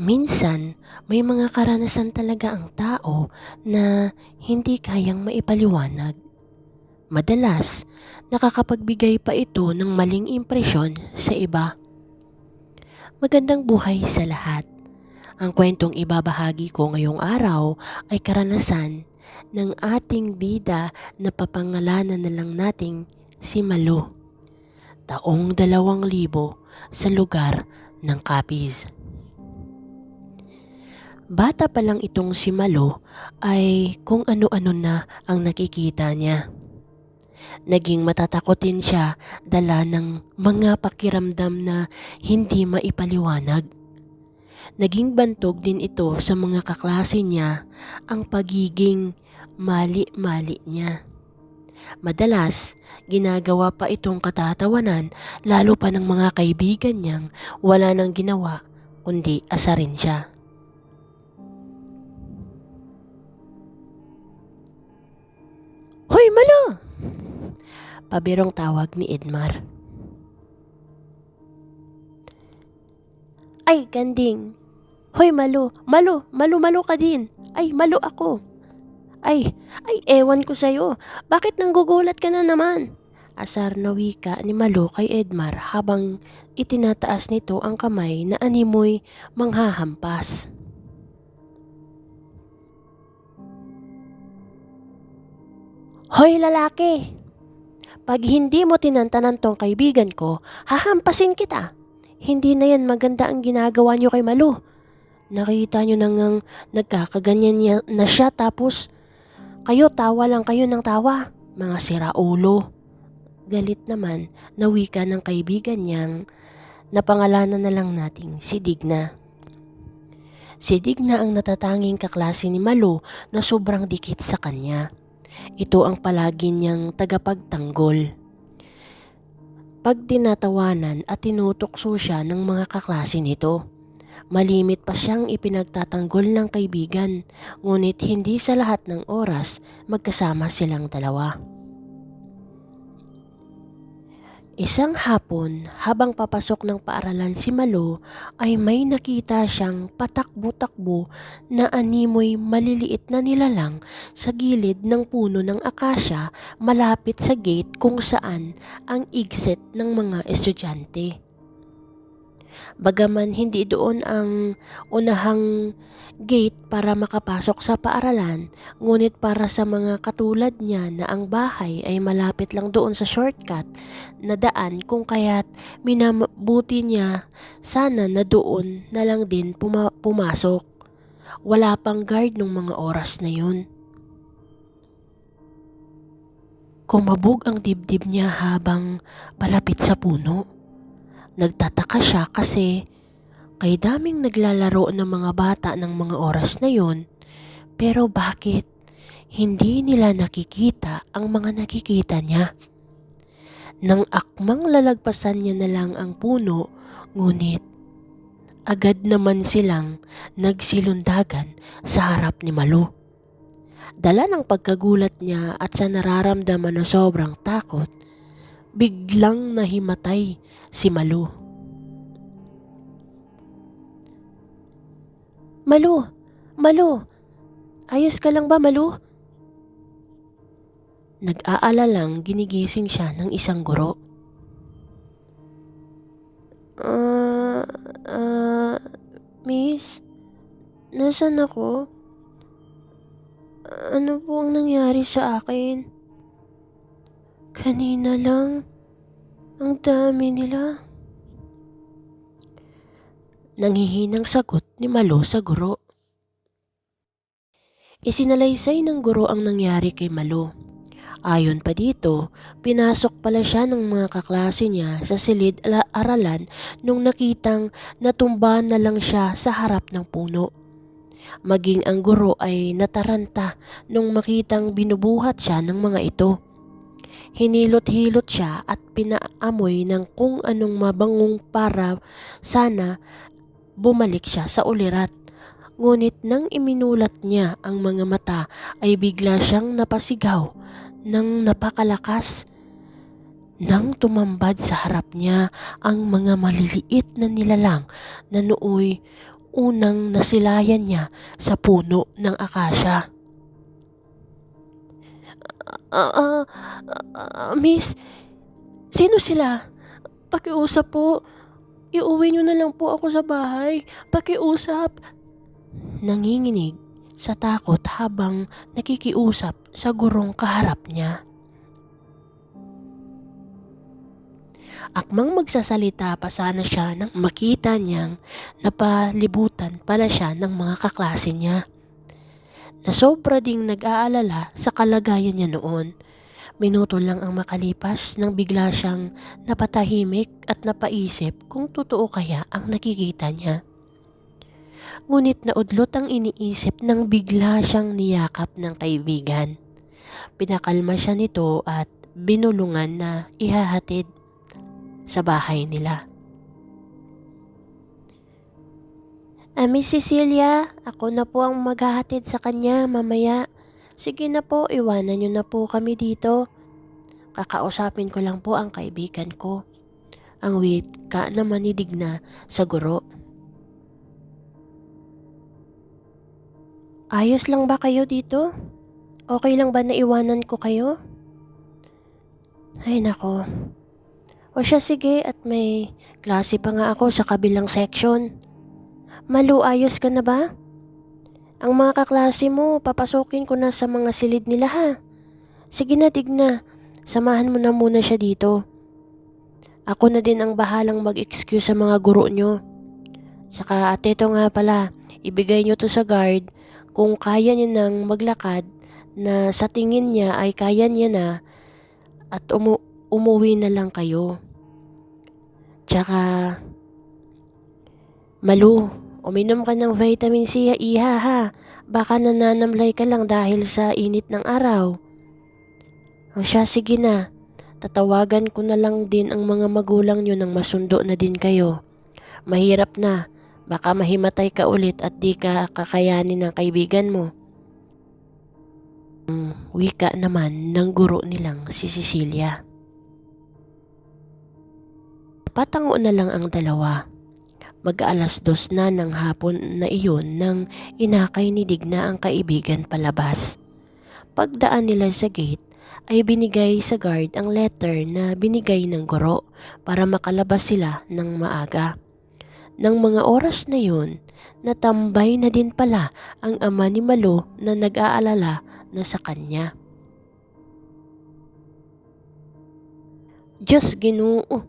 Minsan, may mga karanasan talaga ang tao na hindi kayang maipaliwanag. Madalas, nakakapagbigay pa ito ng maling impresyon sa iba. Magandang buhay sa lahat. Ang kwentong ibabahagi ko ngayong araw ay karanasan ng ating bida na papangalanan na lang nating si Malo. Taong dalawang libo sa lugar ng Capiz. Bata pa lang itong si Malo ay kung ano-ano na ang nakikita niya. Naging matatakotin siya dala ng mga pakiramdam na hindi maipaliwanag. Naging bantog din ito sa mga kaklase niya ang pagiging mali-mali niya. Madalas, ginagawa pa itong katatawanan lalo pa ng mga kaibigan niyang wala nang ginawa kundi asarin siya. Hoy, Malo! Pabirong tawag ni Edmar. Ay, Ganding. Hoy, Malo. Malo, Malo, Malo ka din. Ay, Malo ako. Ay, ay, ewan ko sa'yo. Bakit nanggugulat ka na naman? Asar na wika ni Malo kay Edmar habang itinataas nito ang kamay na animoy manghahampas. Hoy lalaki! Pag hindi mo tinantanan tong kaibigan ko, hahampasin kita. Hindi na yan maganda ang ginagawa niyo kay Malu. Nakita niyo ang nagkakaganyan niya na siya tapos kayo tawa lang kayo ng tawa. Mga siraulo. Galit naman na wika ng kaibigan niyang napangalanan na lang nating si Digna. Si Digna ang natatanging kaklase ni Malu na sobrang dikit sa kanya. Ito ang palagi niyang tagapagtanggol. Pag tinatawanan at tinutokso siya ng mga kaklase nito, malimit pa siyang ipinagtatanggol ng kaibigan, ngunit hindi sa lahat ng oras magkasama silang dalawa. Isang hapon, habang papasok ng paaralan si Malo, ay may nakita siyang patakbo-takbo na animoy maliliit na nilalang sa gilid ng puno ng akasya malapit sa gate kung saan ang exit ng mga estudyante. Bagaman hindi doon ang unahang gate para makapasok sa paaralan, ngunit para sa mga katulad niya na ang bahay ay malapit lang doon sa shortcut na daan kung kaya't minabuti niya sana na doon na lang din puma- pumasok. Wala pang guard nung mga oras na yun. Kumabog ang dibdib niya habang palapit sa puno. Nagtataka siya kasi kay daming naglalaro ng mga bata ng mga oras na yon pero bakit hindi nila nakikita ang mga nakikita niya? Nang akmang lalagpasan niya na lang ang puno, ngunit agad naman silang nagsilundagan sa harap ni Malu. Dala ng pagkagulat niya at sa nararamdaman na sobrang takot, biglang nahimatay si Malu. Malu! Malu! Ayos ka lang ba, Malu? Nag-aalalang ginigising siya ng isang guro. Ah, ah, miss? Nasaan ako? Ano po ang nangyari sa akin? Kanina lang. Ang dami nila. Nanghihinang sagot ni Malo sa guro. Isinalaysay ng guro ang nangyari kay Malo. Ayon pa dito, pinasok pala siya ng mga kaklase niya sa silid ala- aralan nung nakitang natumba na lang siya sa harap ng puno. Maging ang guro ay nataranta nung makitang binubuhat siya ng mga ito. Hinilot-hilot siya at pinaamoy ng kung anong mabangong para sana bumalik siya sa ulirat. Ngunit nang iminulat niya ang mga mata ay bigla siyang napasigaw ng napakalakas. Nang tumambad sa harap niya ang mga maliliit na nilalang na nooy unang nasilayan niya sa puno ng akasya. Ah, ah, ah, miss, sino sila? Pakiusap po. Iuwi niyo na lang po ako sa bahay. Pakiusap. Nanginginig sa takot habang nakikiusap sa gurong kaharap niya. Akmang magsasalita pa sana siya nang makita niyang napalibutan pala siya ng mga kaklase niya. Na sobra ding nag-aalala sa kalagayan niya noon. Minuto lang ang makalipas nang bigla siyang napatahimik at napaisip kung totoo kaya ang nakikita niya. Ngunit naudlot ang iniisip nang bigla siyang niyakap ng kaibigan. Pinakalma siya nito at binulungan na ihahatid sa bahay nila. Ah, Miss Cecilia, ako na po ang maghahatid sa kanya mamaya. Sige na po, iwanan niyo na po kami dito. Kakausapin ko lang po ang kaibigan ko. Ang wait ka na manidig na sa guro. Ayos lang ba kayo dito? Okay lang ba na iwanan ko kayo? Ay nako. O siya sige at may klase pa nga ako sa kabilang section. Malu, ayos ka na ba? Ang mga kaklase mo, papasukin ko na sa mga silid nila ha. Sige na, tigna. Samahan mo na muna siya dito. Ako na din ang bahalang mag-excuse sa mga guro nyo. Saka at ito nga pala, ibigay nyo to sa guard kung kaya niya nang maglakad na sa tingin niya ay kaya niya na at umu- umuwi na lang kayo. Tsaka, Malu, uminom ka ng vitamin C iha ha. Baka nananamlay ka lang dahil sa init ng araw. O siya, sige na. Tatawagan ko na lang din ang mga magulang nyo nang masundo na din kayo. Mahirap na. Baka mahimatay ka ulit at di ka kakayanin ng kaibigan mo. Ang wika naman ng guro nilang si Cecilia. Patango na lang ang dalawa. Mag-aalas dos na ng hapon na iyon nang inakay ni Digna ang kaibigan palabas. Pagdaan nila sa gate ay binigay sa guard ang letter na binigay ng guro para makalabas sila ng maaga. Nang mga oras na yun, natambay na din pala ang ama ni Malo na nag-aalala na sa kanya. Diyos ginoo,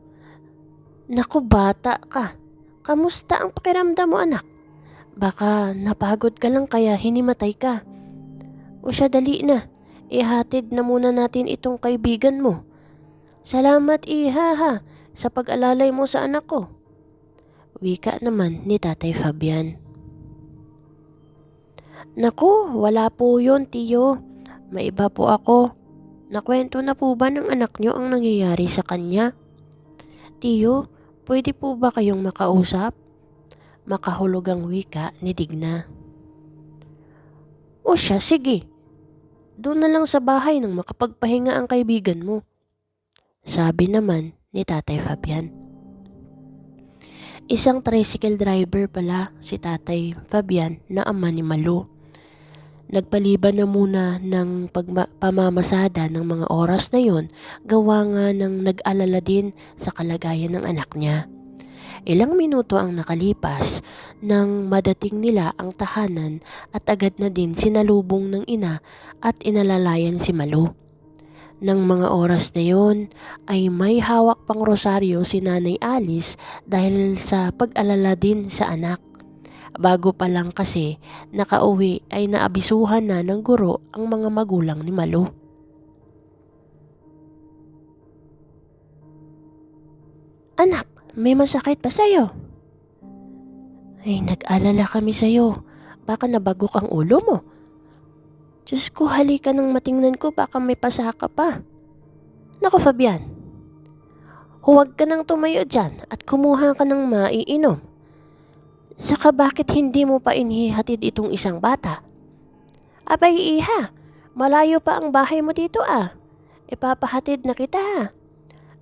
naku bata ka, kamusta ang pakiramdam mo anak? Baka napagod ka lang kaya hinimatay ka. O siya dali na, ihatid na muna natin itong kaibigan mo. Salamat iha ha, sa pag-alalay mo sa anak ko. Wika naman ni Tatay Fabian. Naku, wala po yun, tiyo. Maiba po ako. Nakwento na po ba ng anak nyo ang nangyayari sa kanya? Tiyo, pwede po ba kayong makausap? Makahulog ang wika ni Digna. O siya, sige. Doon na lang sa bahay nang makapagpahinga ang kaibigan mo. Sabi naman ni Tatay Fabian. Isang tricycle driver pala si Tatay Fabian na ama ni Malu. Nagpaliban na muna ng pamamasada ng mga oras na yon gawa nga ng nag-alala din sa kalagayan ng anak niya. Ilang minuto ang nakalipas nang madating nila ang tahanan at agad na din sinalubong ng ina at inalalayan si Malu. Nang mga oras na yon ay may hawak pang rosaryo si Nanay Alice dahil sa pag-alala din sa anak. Bago pa lang kasi nakauwi ay naabisuhan na ng guro ang mga magulang ni Malu. Anak, may masakit pa sa'yo? Ay, nag-alala kami sa'yo. Baka nabagok ang ulo mo. Diyos ko, halika nang matingnan ko, baka may pasaka pa. Nako, Fabian. Huwag ka nang tumayo dyan at kumuha ka ng maiinom. Saka bakit hindi mo pa inihatid itong isang bata? Abay, iha. Malayo pa ang bahay mo dito ah. Ipapahatid na kita ha.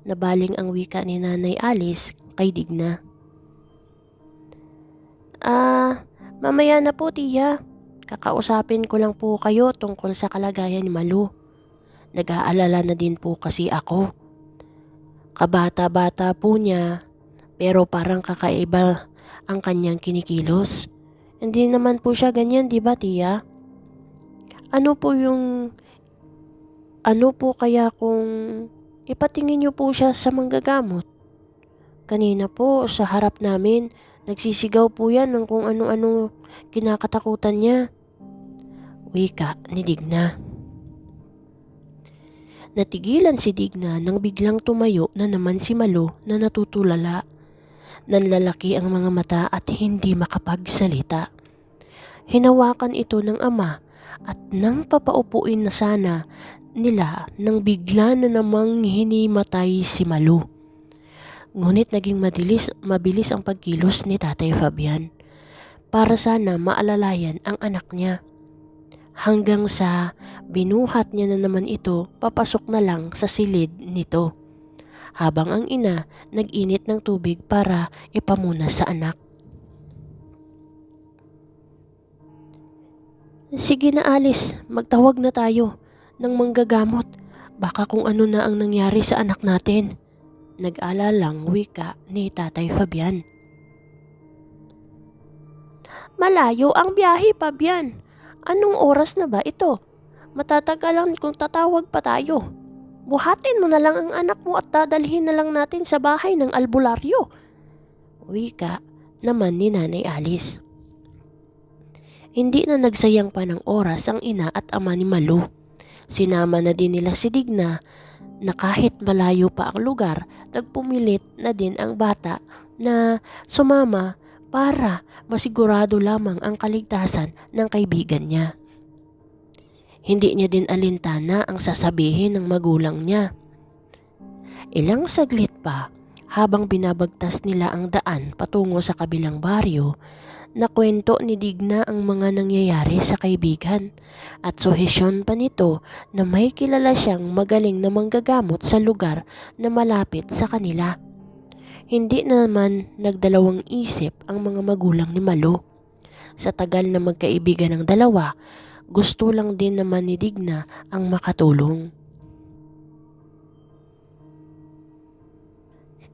Nabaling ang wika ni Nanay Alice kay Digna. Ah, Mamaya na po, tiya. Kakausapin ko lang po kayo tungkol sa kalagayan ni Malu. Nag-aalala na din po kasi ako. Kabata-bata po niya, pero parang kakaiba ang kanyang kinikilos. Hindi naman po siya ganyan, di ba, tiya? Ano po yung... Ano po kaya kung ipatingin niyo po siya sa manggagamot? Kanina po, sa harap namin, nagsisigaw po yan ng kung ano-ano kinakatakutan niya. Wika ni Digna. Natigilan si Digna nang biglang tumayo na naman si Malo na natutulala. Nanlalaki ang mga mata at hindi makapagsalita. Hinawakan ito ng ama at nang papaupuin na sana nila nang bigla na namang hinimatay si Malo. Ngunit naging madilis, mabilis ang pagkilos ni Tatay Fabian para sana maalalayan ang anak niya. Hanggang sa binuhat niya na naman ito papasok na lang sa silid nito. Habang ang ina nag-init ng tubig para ipamuna sa anak. Sige na Alice, magtawag na tayo ng manggagamot. Baka kung ano na ang nangyari sa anak natin. Nag-alalang wika ni Tatay Fabian. Malayo ang biyahe, Fabian. Anong oras na ba ito? Matatagalan kung tatawag pa tayo. Buhatin mo na lang ang anak mo at dadalhin na lang natin sa bahay ng albularyo. Wika naman ni Nanay Alice. Hindi na nagsayang pa ng oras ang ina at ama ni Malu. Sinama na din nila si Digna na kahit malayo pa ang lugar, nagpumilit na din ang bata na sumama para masigurado lamang ang kaligtasan ng kaibigan niya. Hindi niya din alintana ang sasabihin ng magulang niya. Ilang saglit pa, habang binabagtas nila ang daan patungo sa kabilang baryo, nakwento ni Digna ang mga nangyayari sa kaibigan at suhesyon pa nito na may kilala siyang magaling na manggagamot sa lugar na malapit sa kanila. Hindi naman nagdalawang isip ang mga magulang ni Malo. Sa tagal na magkaibigan ng dalawa, gusto lang din naman ni Digna ang makatulong.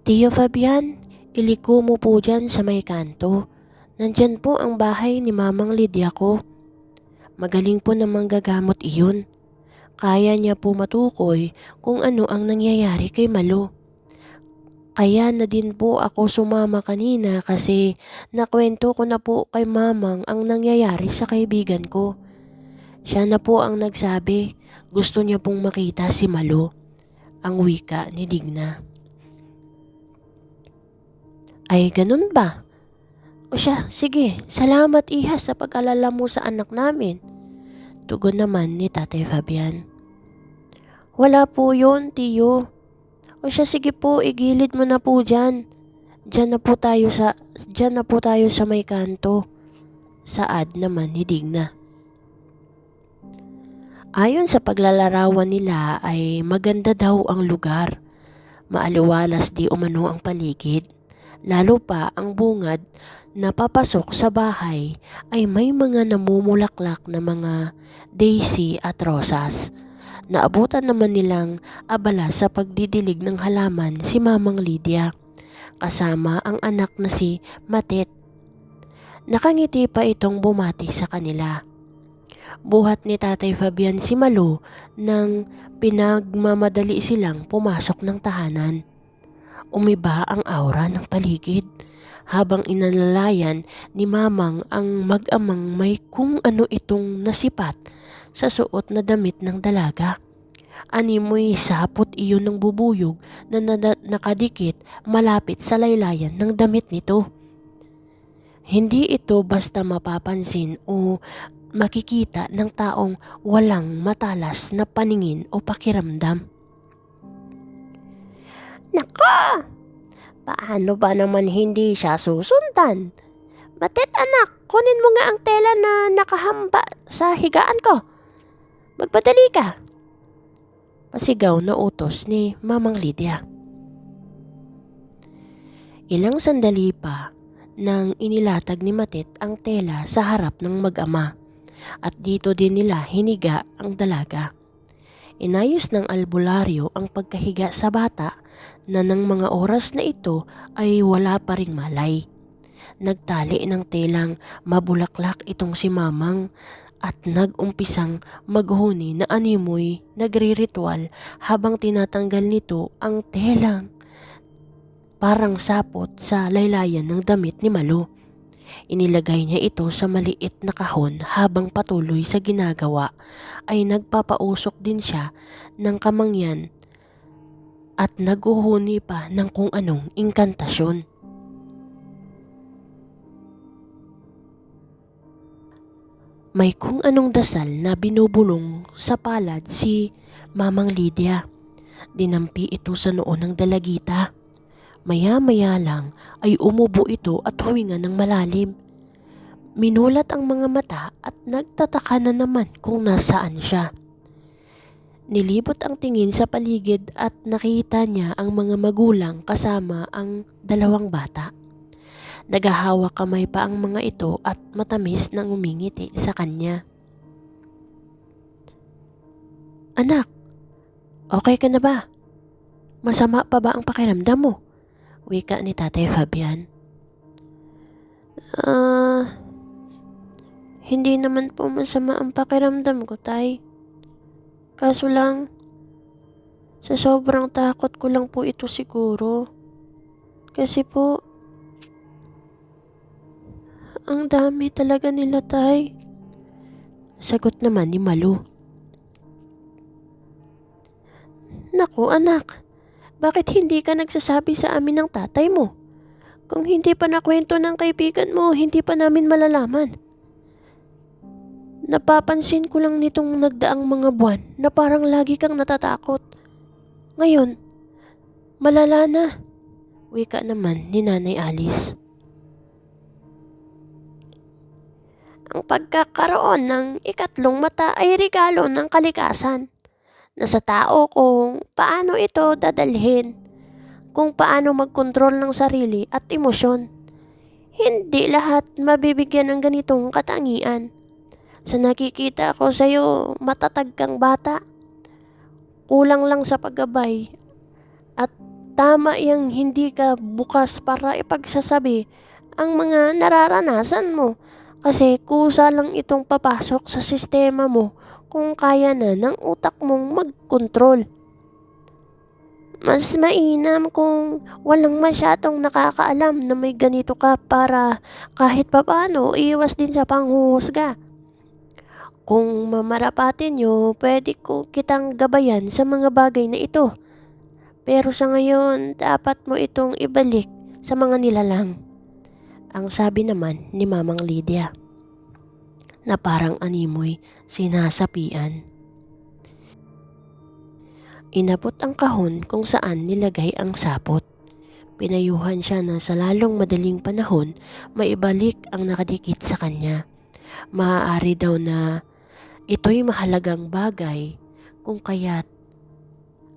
Tio Fabian, iliko mo po dyan sa may kanto. Nandyan po ang bahay ni Mamang Lydia ko. Magaling po namang gagamot iyon. Kaya niya po matukoy kung ano ang nangyayari kay Malo. Kaya na din po ako sumama kanina kasi nakwento ko na po kay Mamang ang nangyayari sa kaibigan ko. Siya na po ang nagsabi, gusto niya pong makita si Malo, ang wika ni Digna. Ay, ganun ba? O siya, sige, salamat iha sa pag-alala mo sa anak namin. Tugon naman ni Tatay Fabian. Wala po yon tiyo. O siya, sige po, igilid mo na po dyan. Dyan na po tayo sa, dyan na po tayo sa may kanto. Saad naman ni Digna. Ayon sa paglalarawan nila ay maganda daw ang lugar. Maaliwalas di umano ang paligid. Lalo pa ang bungad na papasok sa bahay ay may mga namumulaklak na mga daisy at rosas. Naabutan naman nilang abala sa pagdidilig ng halaman si Mamang Lydia kasama ang anak na si Matet. Nakangiti pa itong bumati sa kanila. Buhat ni Tatay Fabian si Malo nang pinagmamadali silang pumasok ng tahanan. Umiba ang aura ng paligid habang inalalayan ni Mamang ang mag-amang may kung ano itong nasipat sa suot na damit ng dalaga. Animoy sapot iyon ng bubuyog na nada- nakadikit malapit sa laylayan ng damit nito. Hindi ito basta mapapansin o makikita ng taong walang matalas na paningin o pakiramdam. Nako! Paano ba naman hindi siya susundan? Matit anak, kunin mo nga ang tela na nakahamba sa higaan ko. Magpadali ka. Pasigaw na utos ni Mamang Lydia. Ilang sandali pa, nang inilatag ni Matit ang tela sa harap ng mag-ama at dito din nila hiniga ang dalaga. Inayos ng albularyo ang pagkahiga sa bata na ng mga oras na ito ay wala pa ring malay. Nagtali ng telang mabulaklak itong si Mamang at nag-umpisang maghuni na animoy nagriritual habang tinatanggal nito ang telang parang sapot sa laylayan ng damit ni Malo. Inilagay niya ito sa maliit na kahon habang patuloy sa ginagawa ay nagpapausok din siya ng kamangyan at naguhuni pa ng kung anong inkantasyon. May kung anong dasal na binubulong sa palad si Mamang Lydia. Dinampi ito sa noo ng dalagita. Maya-maya lang ay umubo ito at huminga ng malalim. Minulat ang mga mata at nagtataka na naman kung nasaan siya. Nilibot ang tingin sa paligid at nakita niya ang mga magulang kasama ang dalawang bata. Nagahawak kamay pa ang mga ito at matamis nang umingiti sa kanya. Anak, okay ka na ba? Masama pa ba ang pakiramdam mo? Wika ni Tatay Fabian. Ah, hindi naman po masama ang pakiramdam ko, Tay. Kaso lang, sa sobrang takot ko lang po ito siguro. Kasi po, ang dami talaga nila, Tay. Sagot naman ni Malu. Naku, anak. Bakit hindi ka nagsasabi sa amin ng tatay mo? Kung hindi pa nakwento ng kaibigan mo, hindi pa namin malalaman. Napapansin ko lang nitong nagdaang mga buwan na parang lagi kang natatakot. Ngayon, malala na. Wika naman ni Nanay Alice. Ang pagkakaroon ng ikatlong mata ay regalo ng kalikasan. Nasa tao kung paano ito dadalhin, kung paano magkontrol ng sarili at emosyon. Hindi lahat mabibigyan ng ganitong katangian. Sa nakikita ko sa'yo, matatag kang bata. Kulang lang sa paggabay. At tama yung hindi ka bukas para ipagsasabi ang mga nararanasan mo. Kasi kusa lang itong papasok sa sistema mo kung kaya na ng utak mong magkontrol. Mas mainam kung walang masyadong nakakaalam na may ganito ka para kahit papano iwas din sa panghuhusga. Kung mamarapatin nyo, pwede ko kitang gabayan sa mga bagay na ito. Pero sa ngayon, dapat mo itong ibalik sa mga nilalang. Ang sabi naman ni Mamang Lydia na parang animoy sinasapian. Inabot ang kahon kung saan nilagay ang sapot. Pinayuhan siya na sa lalong madaling panahon maibalik ang nakadikit sa kanya. Maaari daw na ito'y mahalagang bagay kung kaya't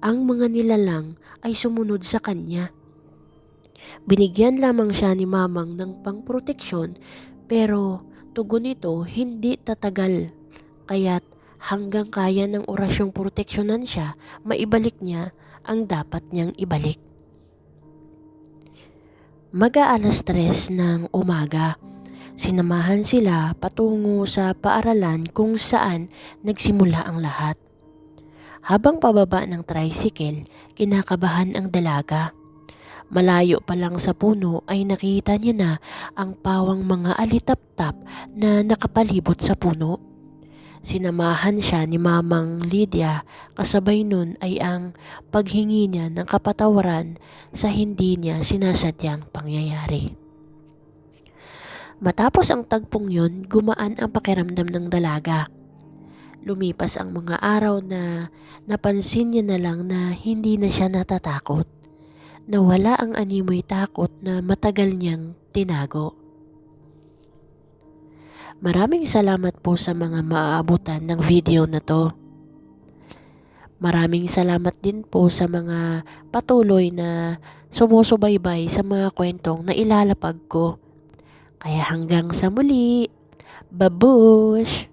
ang mga nilalang ay sumunod sa kanya. Binigyan lamang siya ni mamang ng pangproteksyon pero tugon nito hindi tatagal kaya't hanggang kaya ng orasyong proteksyonan siya, maibalik niya ang dapat niyang ibalik. Mag-aalas tres ng umaga, sinamahan sila patungo sa paaralan kung saan nagsimula ang lahat. Habang pababa ng tricycle, kinakabahan ang dalaga. Malayo pa lang sa puno ay nakita niya na ang pawang mga alitap-tap na nakapalibot sa puno. Sinamahan siya ni Mamang Lydia kasabay nun ay ang paghingi niya ng kapatawaran sa hindi niya sinasadyang pangyayari. Matapos ang tagpong yun, gumaan ang pakiramdam ng dalaga. Lumipas ang mga araw na napansin niya na lang na hindi na siya natatakot. Nawala ang animoy takot na matagal niyang tinago. Maraming salamat po sa mga maaabutan ng video na to. Maraming salamat din po sa mga patuloy na sumusubaybay sa mga kwentong na ilalapag ko. Kaya hanggang sa muli. Babush!